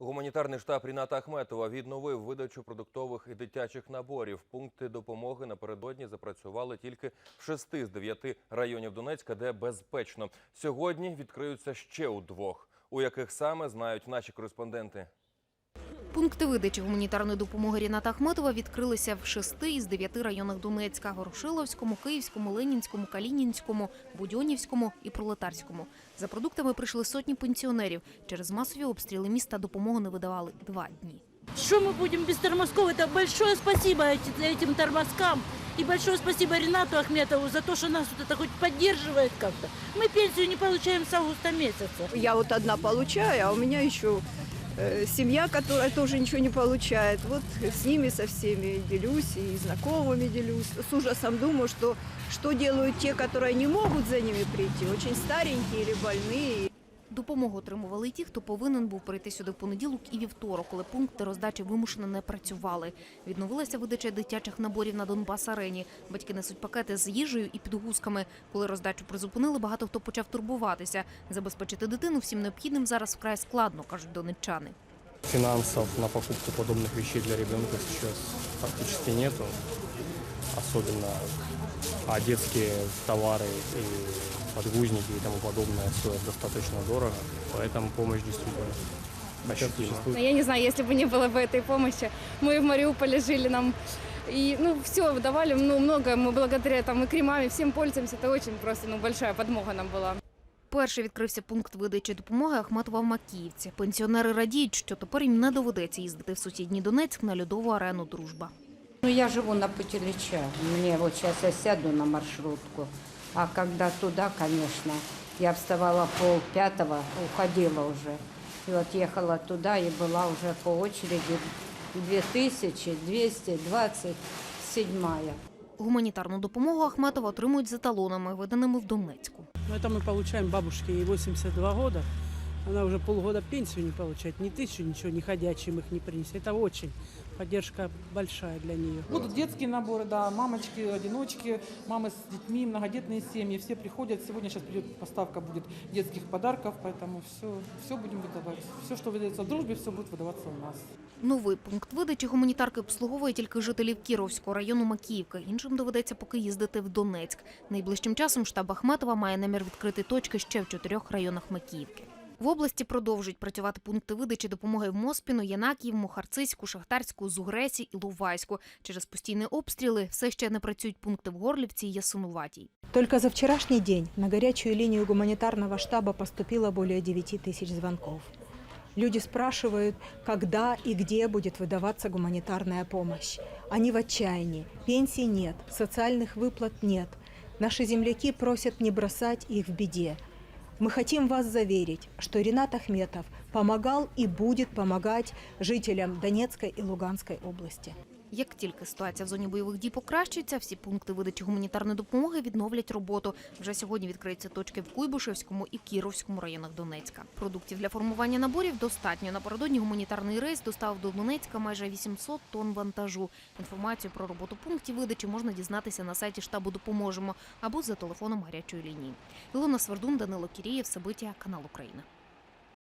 Гуманітарний штаб Ріната Ахметова відновив видачу продуктових і дитячих наборів. Пункти допомоги напередодні запрацювали тільки в шести з дев'яти районів Донецька, де безпечно. Сьогодні відкриються ще у двох, у яких саме знають наші кореспонденти. Пункти видачі гуманітарної допомоги Ріната Ахметова відкрилися в шести із дев'яти районах Донецька – Ворошиловському, Київському, Ленінському, Калінінському, Будьонівському і Пролетарському. За продуктами прийшли сотні пенсіонерів. Через масові обстріли міста допомогу не видавали два дні. Что мы будем без тормозков? Это большое спасибо эти- этим тормозкам. И большое спасибо Ренату Ахметову за то, что нас вот это хоть поддерживает как-то. Мы пенсию не получаем с августа месяца. Я вот одна получаю, а у меня еще э, семья, которая тоже ничего не получает. Вот с ними со всеми делюсь и знакомыми делюсь. С ужасом думаю, что что делают те, которые не могут за ними прийти, очень старенькие или больные. Допомогу отримували й ті, хто повинен був прийти сюди в понеділок і вівторок, коли пункти роздачі вимушено не працювали. Відновилася видача дитячих наборів на Донбас-арені. Батьки несуть пакети з їжею і підгузками. Коли роздачу призупинили, багато хто почав турбуватися. Забезпечити дитину всім необхідним зараз вкрай складно, кажуть донеччани. Финансов на покупку подобных вещей для ребенка сейчас практически нету Особенно а детские товары и подгузники и тому подобное стоят достаточно дорого. Поэтому помощь действительно ощутима. Но я не знаю, если бы не было бы этой помощи, мы в Мариуполе жили нам и ну все давали, ну много, мы благодаря там и кремам, и всем пользуемся, это очень просто ну большая подмога нам была. Перший відкрився пункт видачі допомоги Ахметова в Макіївці. Пенсіонери радіють, що тепер їм не доведеться їздити в сусідній Донецьк на льодову арену «Дружба». Ну, я живу на Путилича. Мне вот сейчас я сяду на маршрутку. А когда туда, конечно, я вставала пол пятого, уходила уже. И вот ехала туда и была уже по очереди 2227 Гуманітарну допомогу Ахметова отримують за талонами, виданими в Донецьку. Ну, это мы получаем бабушке, ей 82 года. Она уже полгода пенсию не получает, ни тысячу, ничего, ни ходячим их не принесет. Это очень поддержка большая для нее. Будут детские наборы, да, мамочки, одиночки, мамы с детьми, многодетные семьи, все приходят. Сегодня сейчас придет поставка будет детских подарков, поэтому все, все будем выдавать. Все, что выдается в дружбе, все будет выдаваться у нас. Новий пункт видачі гуманітарки обслуговує тільки жителів Кіровського району Макіївка. Іншим доведеться поки їздити в Донецьк. Найближчим часом штаб Ахметова має намір відкрити точки ще в чотирьох районах Макіївки. В області продовжують працювати пункти видачі допомоги в Моспіну, Янакіївму, Харцизьку, Шахтарську, Зугресі і Лувайську. Через постійні обстріли все ще не працюють пункти в Горлівці і Ясунуватій. Только за вчерашний день на горячую линию гуманитарного штаба поступило более 9 тысяч звонков. Люди спрашивают, когда и где будет выдаваться гуманитарная помощь. Они в отчаянии. Пенсий нет, социальных выплат нет. Наши земляки просят не бросать их в беде. Мы хотим вас заверить, что Ренат Ахметов помогал и будет помогать жителям Донецкой и Луганской области. Як тільки ситуація в зоні бойових дій покращиться, всі пункти видачі гуманітарної допомоги відновлять роботу. Вже сьогодні відкриються точки в Куйбишевському і Кіровському районах Донецька. Продуктів для формування наборів достатньо. Напередодні гуманітарний рейс доставив до Донецька майже 800 тонн вантажу. Інформацію про роботу пунктів видачі можна дізнатися на сайті штабу Допоможемо або за телефоном гарячої лінії. Ілона Свердун, Данило Кірієв, Сабиття, канал Україна.